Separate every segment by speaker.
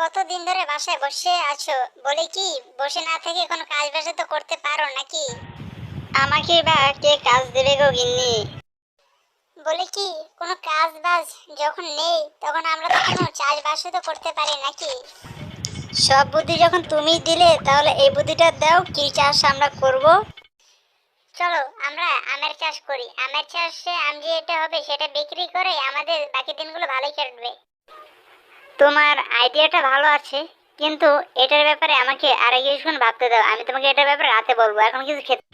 Speaker 1: বাসায় বসে আছো? বলে কি বসে না থেকে কোনো কাজ বাসা তো করতে পারো নাকি? আমাকে বা কে কাজ দেবে গো গিন্নি? বলে কি কোনো কাজ বাজ যখন নেই তখন আমরা তো কোনো চাষবাসও তো করতে পারি নাকি? সব বুদ্ধি যখন তুমি দিলে তাহলে এই বুদ্ধিটা দাও কি চাষ আমরা করব? চলো আমরা আমের চাষ করি। আমের চাষে আম যেটা হবে সেটা বিক্রি করে আমাদের বাকি দিনগুলো ভালোই কাটবে। তোমার আইডিয়াটা ভালো আছে কিন্তু এটার ব্যাপারে আমাকে আরে কিছুক্ষণ ভাবতে দাও। আমি তোমাকে এটার ব্যাপারে রাতে বলব এখন কিছু খেতে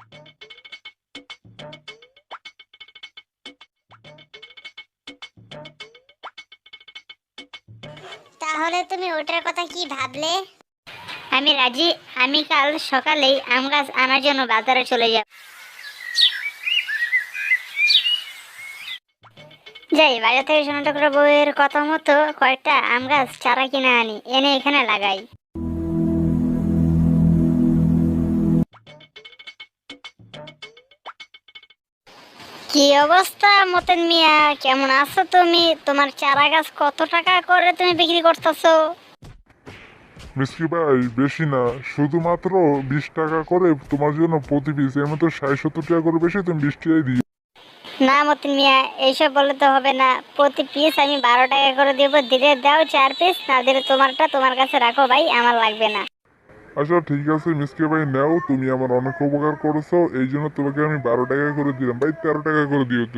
Speaker 1: তাহলে তুমি ওটার কথা কি ভাবলে? আমি রাজি আমি কাল সকালেই আম গাছ আনার জন্য বাজারে চলে যাব। যাই, বাজার থেকে সোনাটা করে কথা মতো কয়েকটা আম গাছ, চারা কিনে আনি, এনে এখানে লাগাই। কি অবস্থা, মতেন মিয়া? কেমন আছো তুমি? তোমার চারা গাছ কত টাকা করে তুমি বিক্রি করতেছো?
Speaker 2: মিসকি ভাই, বেশি না, শুধুমাত্র বিশ টাকা করে তোমার জন্য প্রতি পিস, এর মতো ষাট সত্তর টাকা করে বেশি তুমি বিশ টাকাই দিই
Speaker 1: না মতিন মিয়া, এইসব বলে তো হবে না। প্রতি পিস আমি বারো টাকা করে দেবো, দিলে দাও চার পিস না দিলে তোমারটা তোমার কাছে রাখো ভাই, আমার লাগবে না।
Speaker 2: আচ্ছা ঠিক আছে, মিসকে ভাই, নাও, তুমি আমার অনেক উপকার করেছ, এই জন্য তোমাকে আমি বারো টাকা করে দিলাম। ভাই, তেরো টাকা করে দিও তুমি।